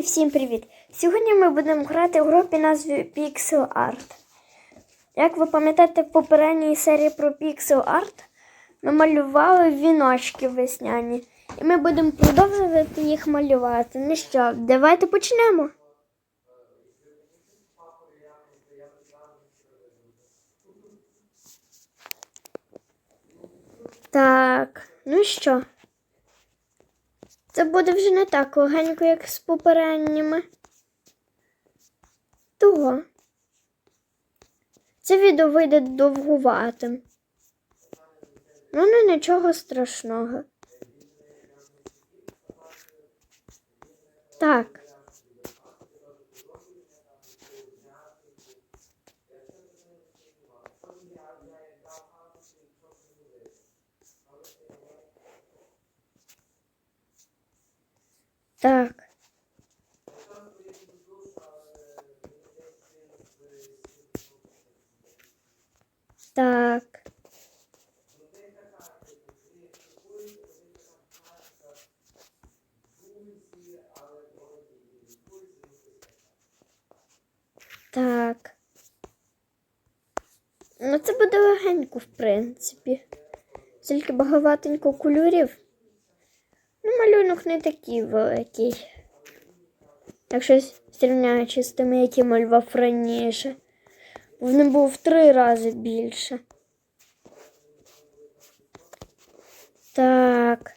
всім привіт! Сьогодні ми будемо грати в групі назвою Pixel Art. Як ви пам'ятаєте, в попередній серії про Pixel Art ми малювали віночки весняні. І ми будемо продовжувати їх малювати. Ну що, давайте почнемо. Так, ну що? Це буде вже не так легенько, як з попередніми. Того. Це відео вийде довгуватим. Ну, не нічого страшного. Так. Так. Так. Так. Ну, це буде легенько, в принципі. Тільки багатенько кольорів. Ну, не такий великий. Якщо зрівняючи з тими, які малював раніше. Він був в три рази більше. Так.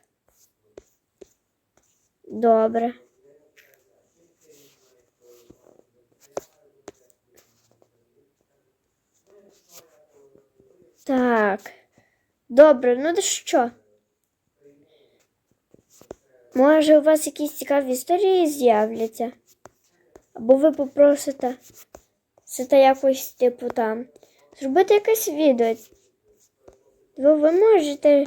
Добре. Так. Добре, ну то що? Може, у вас якісь цікаві історії з'являться? Або ви попросите це якось, типу, там, зробити якесь відео. Ви, ви можете,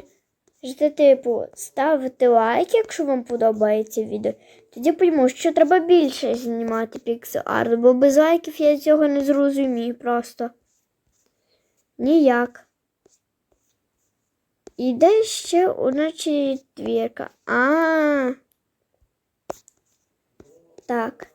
можете, типу, ставити лайк, якщо вам подобається відео. Тоді пойму, що треба більше знімати піксель арт, бо без лайків я цього не зрозумію просто. Ніяк. І де ще одна четвірка. А. Так.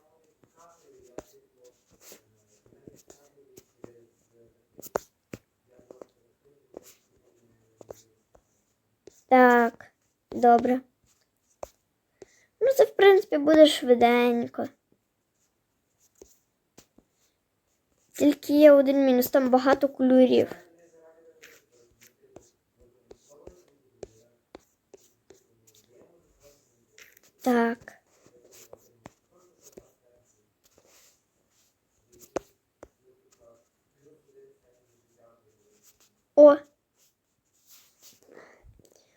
Так, добре. Ну, це, в принципі, буде швиденько. Тільки є один мінус, там багато кольорів. Так. О!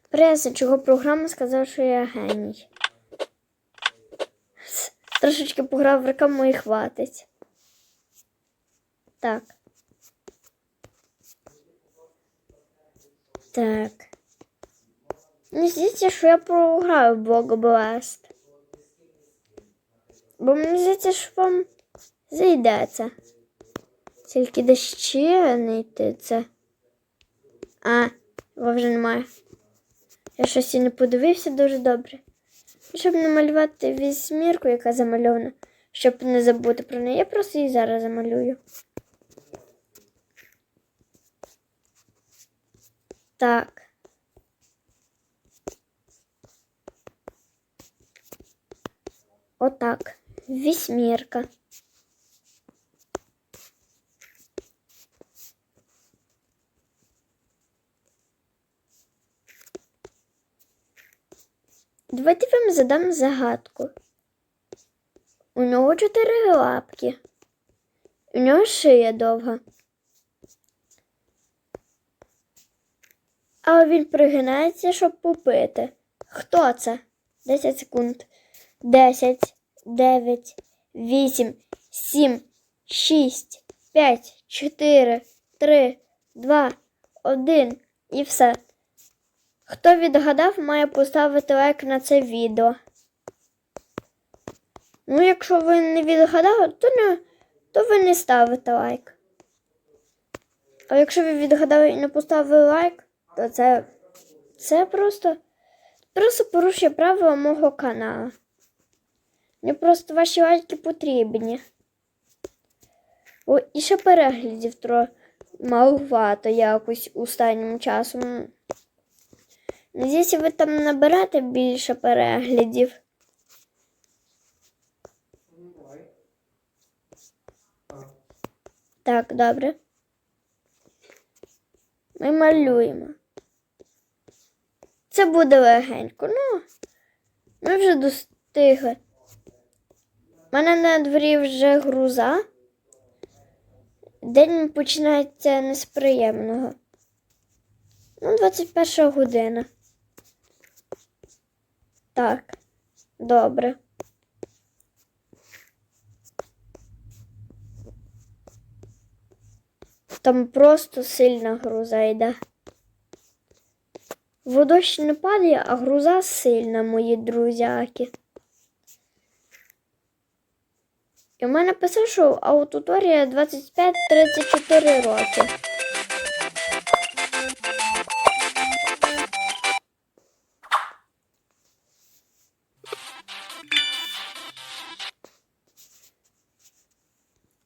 Преса, чого програма сказав, що я геній. Трошечки пограв в рекламу і хватить. Так. Так. Мені здається, що я програю в Блокбласт. Бо мені здається, що вам зайдеться. Тільки де ще не йти це. А, його вже немає. Я щось і не подивився дуже добре. Щоб намалювати вісьмірку, яка замальована, щоб не забути про неї, я просто її зараз замалюю. Так. Отак. Вісьмірка. Давайте вам задам загадку. У нього чотири лапки. У нього шия довга. А він пригинається, щоб попити. Хто це? 10 секунд. 10, 9, 8, 7, 6, 5, 4, 3, 2, 1 і все. Хто відгадав, має поставити лайк на це відео. Ну, якщо ви не відгадали, то не, то ви не ставите лайк. А якщо ви відгадали і не поставили лайк, то це, це просто, просто порушує правила мого каналу. Мені просто ваші лайки потрібні. О, і ще переглядів тро малувато якось останнім часом. Надіюсь, ви там наберете більше переглядів. Так, добре. Ми малюємо. Це буде легенько. Ну, ми вже достигли. У мене на дворі вже груза. День починається не. Ну, 21 година. Так, добре. Там просто сильна груза йде. Водощ не падає, а груза сильна, мої друзяки. І в мене писав, що аудиторія 25-34 роки.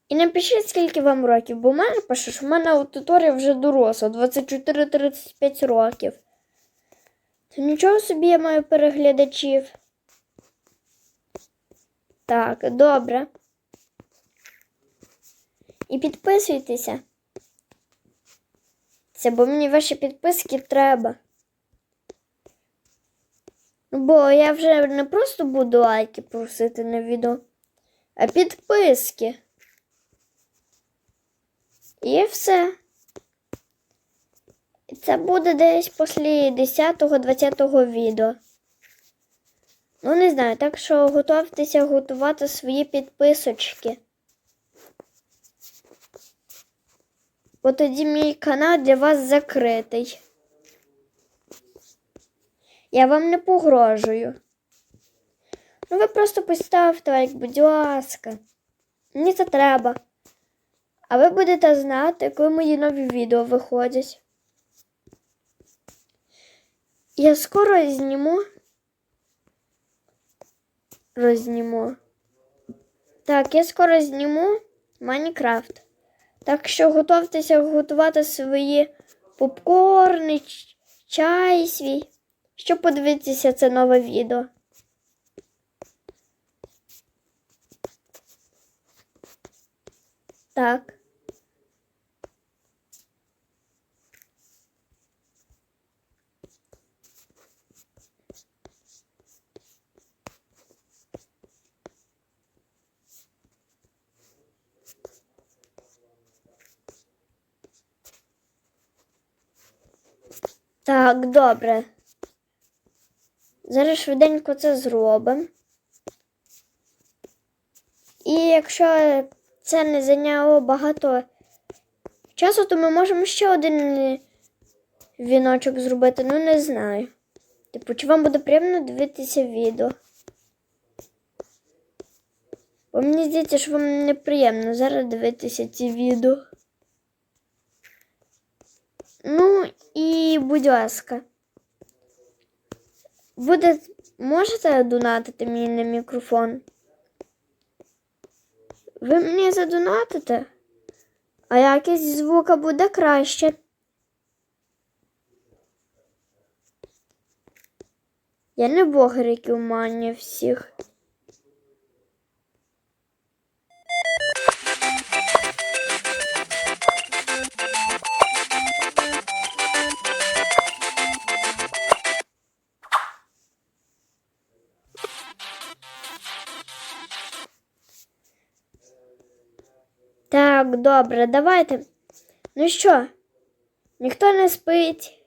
І напишіть, скільки вам років, бо в мене пише, що в мене аудиторія вже доросла, 24-35 років. Та нічого собі я маю переглядачів. Так, добре. І підписуйтеся. Це бо мені ваші підписки треба. Бо я вже не просто буду лайки просити на відео, а підписки. І все. Це буде десь після 10-20 відео. Ну, не знаю, так що готуйтеся готувати свої підписочки. Бо тоді мій канал для вас закритий. Я вам не погрожую. Ну, ви просто поставте лайк, будь ласка. Мені це треба. А ви будете знати, коли мої нові відео виходять. Я скоро зніму. Розніму. Так, я скоро зніму Майнкрафт. Так що готуйтеся готувати свої попкорни, чай свій, щоб подивитися це нове відео. Так. Так, добре. Зараз швиденько це зробимо. І якщо це не зайняло багато часу, то ми можемо ще один віночок зробити. Ну, не знаю. Типу, чи вам буде приємно дивитися відео? Бо мені здається, що вам неприємно зараз дивитися ці відео. Ну і будь ласка. Буде, можете донатити мені на мікрофон? Ви мені задонатите? А якість звука буде краще. Я не богер, який уманює всіх. Так, добре, давайте. Ну що, ніхто не спить.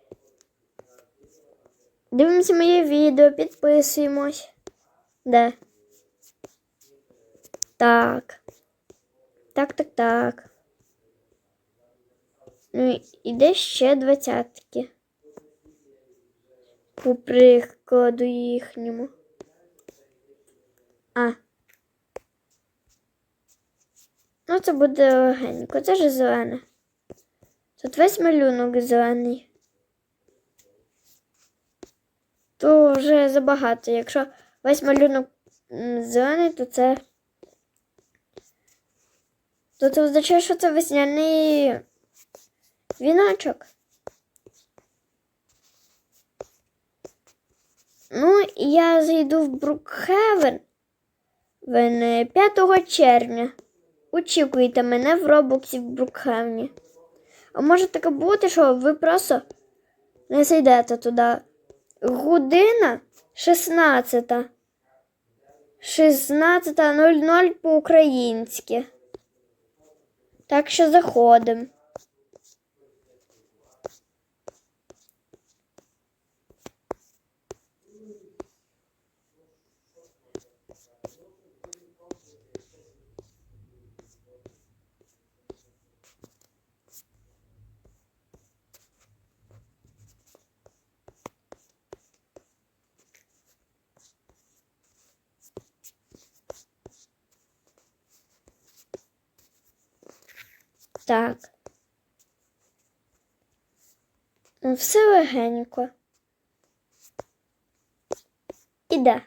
Дивимося моє відео, підписуємось. Де? Так. Так, так, так. Ну, і- і ще двадцятки. По прикладу їхньому. А. Ну, це буде легенько. Це ж зелене. Тут весь малюнок зелений. То вже забагато. Якщо весь малюнок зелений, то це. То це означає, що це весняний віночок. Ну, я зайду в Брукхевен 5 червня. Очікуйте мене в Робоксі в Брукхевні. А може таке бути, що ви просто не зайдете туди. Година 16. 16.00 по-українськи. Так що заходимо. Так. Ну, Все легенько. Іде.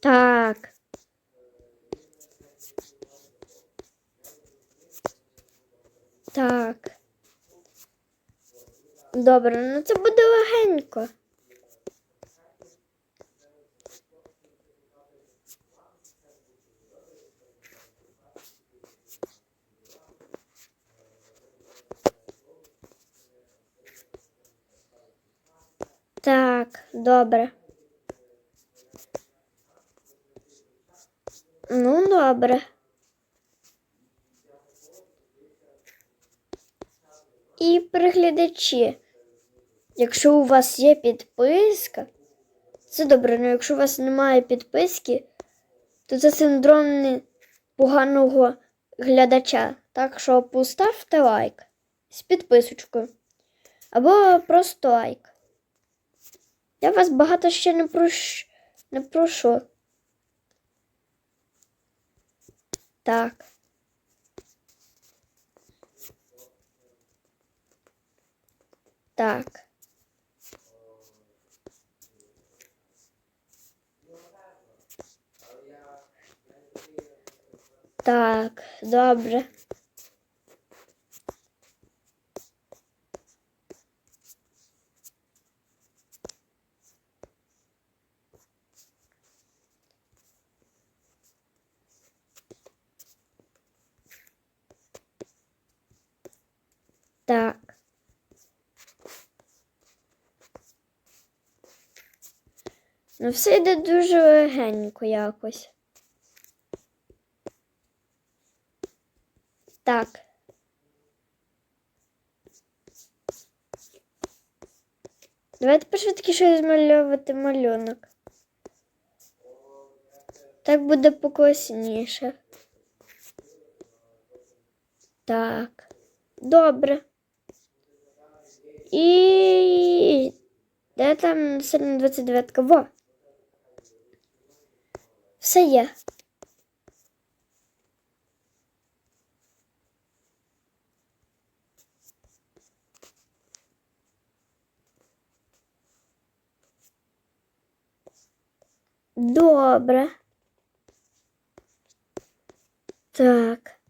Так. Так. Добре, ну це буде легенько. Так, добре. Ну, добре. І переглядачі. Якщо у вас є підписка, це добре, але якщо у вас немає підписки, то це синдром поганого глядача. Так що поставте лайк з підписочкою. Або просто лайк. Я вас багато ще не прошу. Не прошу. Так. Так. Так, добре. Так. Ну, все йде дуже легенько якось. Так. Давайте пошвидки щось змальовувати малюнок. Так буде покласніше. Так. Добре. І де там сильно 29 Во. Все є. Добре. Так.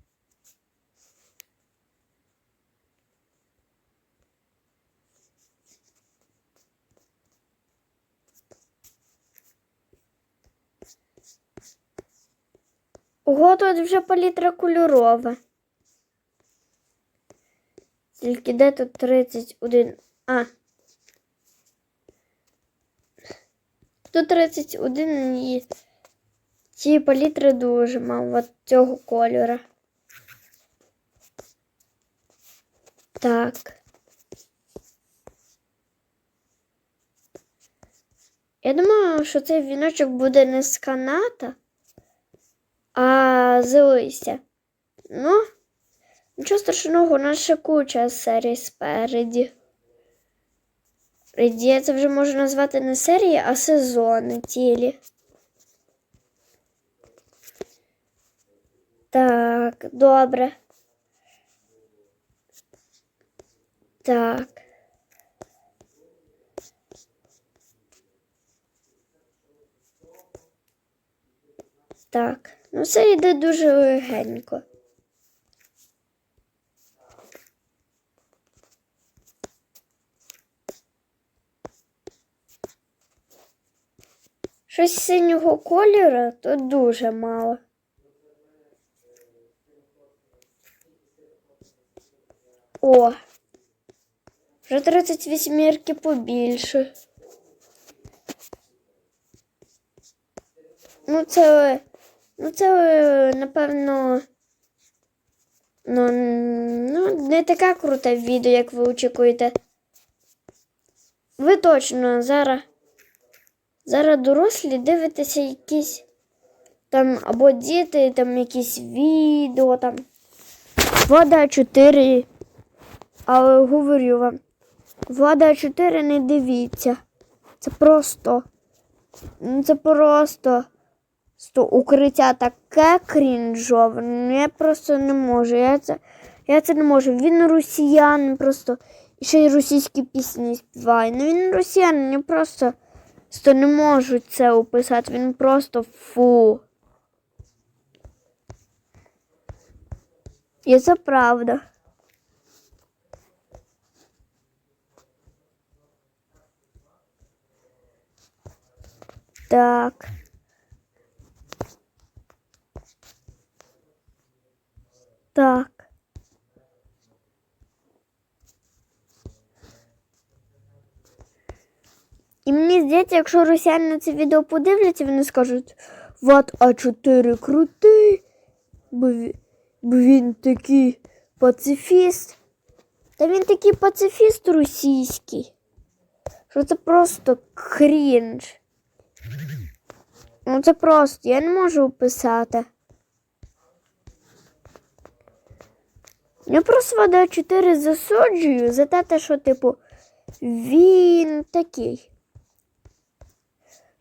Ого, тут вже палітра кольорова. Тільки де тут 31? А. Тут 31 і ці палітри дуже мало от цього кольора. Так. Я думала, що цей віночок буде не з каната, а з листя. Ну, нічого страшного, у нас ще куча серій спереді. Ідея це вже можна назвати не серії, а сезони цілі. Так, добре. Так. Так, ну все йде дуже легенько. Щось синього кольору тут дуже мало. О, вже 38 мірки побільше. Ну, це, ну, це, напевно, ну, ну, не таке круте відео, як ви очікуєте. Ви точно зараз, зараз дорослі дивитеся якісь там або діти, там якісь відео там. Вода 4. Але говорю вам, Влада 4 не дивіться. Це просто. ну, Це просто. Сто укриття таке крінжове. Ну, Я просто не можу. Я це, я це не можу. Він росіян просто. І ще й російські пісні співає. Ну він росіян, я просто сто не можу це описати. Він просто фу. І це правда. Так. Так. І мені здається, якщо росіяни це відео подивляться, вони скажуть Вот А4 крутий, бо він, бо він такий пацифіст. Та він такий пацифіст російський, що це просто крінж. Ну це просто, я не можу описати. Я просто вода 4 засуджую за те, що, типу, він такий.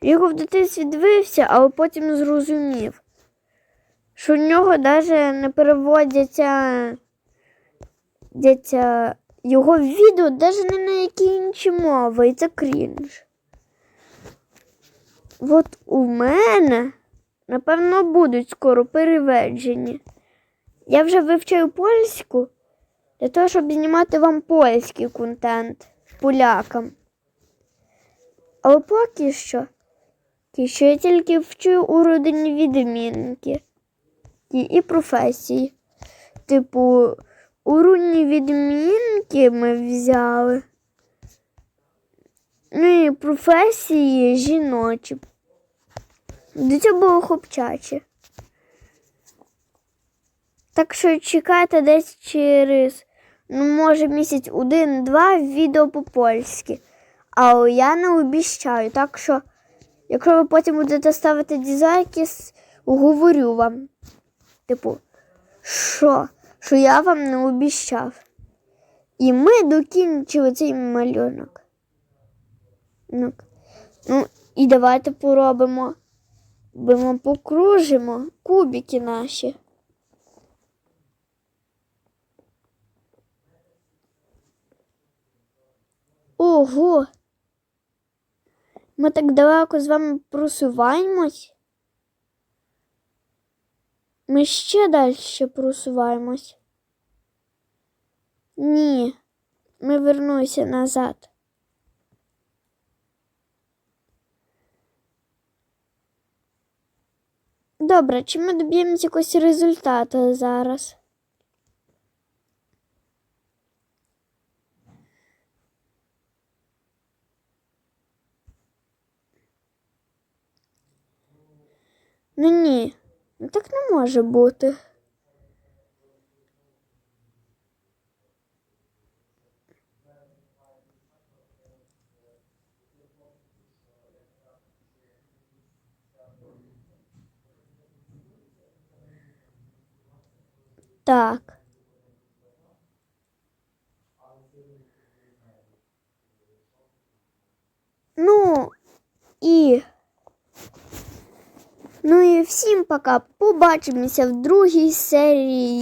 Його в дитинстві дивився, але потім зрозумів, що в нього навіть не переводяться дяться, його відео навіть не на які інші мови, і це крінж. От у мене, напевно, будуть скоро переведені. Я вже вивчаю польську для того, щоб знімати вам польський контент полякам. Але поки що, що я тільки вчу у родині відмінки і, професії. Типу, у рудні відмінки ми взяли. Ну і професії жіночі. До цього було хлопчаче. Так що чекайте десь через, ну, може, місяць один-два відео по-польськи. Але я не обіщаю. Так що, якщо ви потім будете ставити дизайки, говорю вам. Типу, що? Що я вам не обіщав. І ми докінчили цей малюнок. Ну, ну і давайте поробимо. Ми покружимо кубики наші. Ого! Ми так далеко з вами просуваємось. Ми ще далі просуваємось. Ні, ми вернуся назад. Добре, чи ми доб'ємося якогось результату зараз? Ну ні, ну, так не може бути. Так. Ну і Ну і всім пока. Побачимося в другій серії.